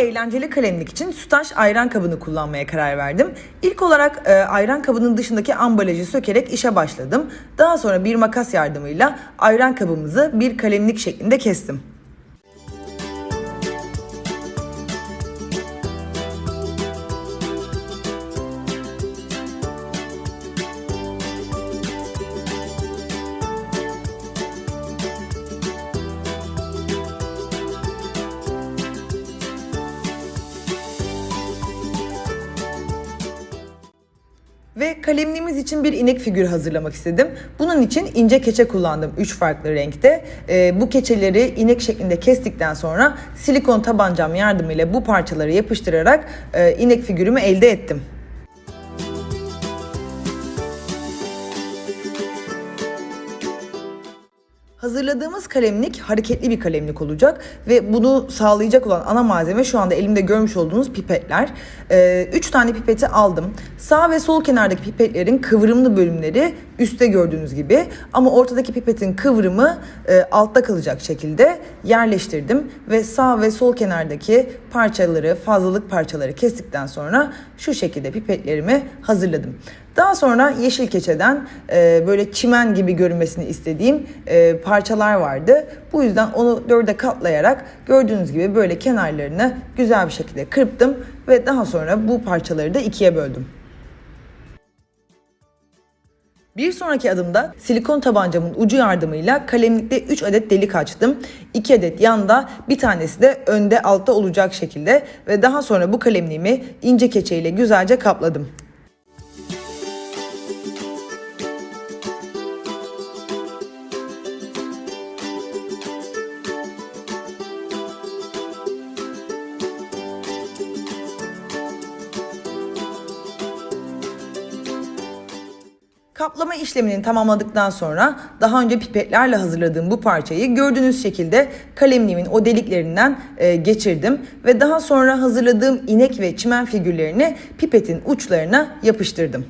eğlenceli kalemlik için sütaş ayran kabını kullanmaya karar verdim. İlk olarak e, ayran kabının dışındaki ambalajı sökerek işe başladım. Daha sonra bir makas yardımıyla ayran kabımızı bir kalemlik şeklinde kestim. Ve kalemliğimiz için bir inek figürü hazırlamak istedim. Bunun için ince keçe kullandım 3 farklı renkte. Ee, bu keçeleri inek şeklinde kestikten sonra silikon tabancam yardımıyla bu parçaları yapıştırarak e, inek figürümü elde ettim. Hazırladığımız kalemlik hareketli bir kalemlik olacak ve bunu sağlayacak olan ana malzeme şu anda elimde görmüş olduğunuz pipetler. Ee, üç tane pipeti aldım. Sağ ve sol kenardaki pipetlerin kıvrımlı bölümleri üstte gördüğünüz gibi ama ortadaki pipetin kıvrımı e, altta kalacak şekilde yerleştirdim ve sağ ve sol kenardaki parçaları, fazlalık parçaları kestikten sonra şu şekilde pipetlerimi hazırladım. Daha sonra yeşil keçeden e, böyle çimen gibi görünmesini istediğim e, parçalar vardı. Bu yüzden onu dörde katlayarak gördüğünüz gibi böyle kenarlarını güzel bir şekilde kırptım ve daha sonra bu parçaları da ikiye böldüm. Bir sonraki adımda silikon tabancamın ucu yardımıyla kalemlikte 3 adet delik açtım. 2 adet yanda, bir tanesi de önde altta olacak şekilde ve daha sonra bu kalemliğimi ince keçeyle güzelce kapladım. Kaplama işlemini tamamladıktan sonra daha önce pipetlerle hazırladığım bu parçayı gördüğünüz şekilde kalemliğimin o deliklerinden e, geçirdim ve daha sonra hazırladığım inek ve çimen figürlerini pipetin uçlarına yapıştırdım.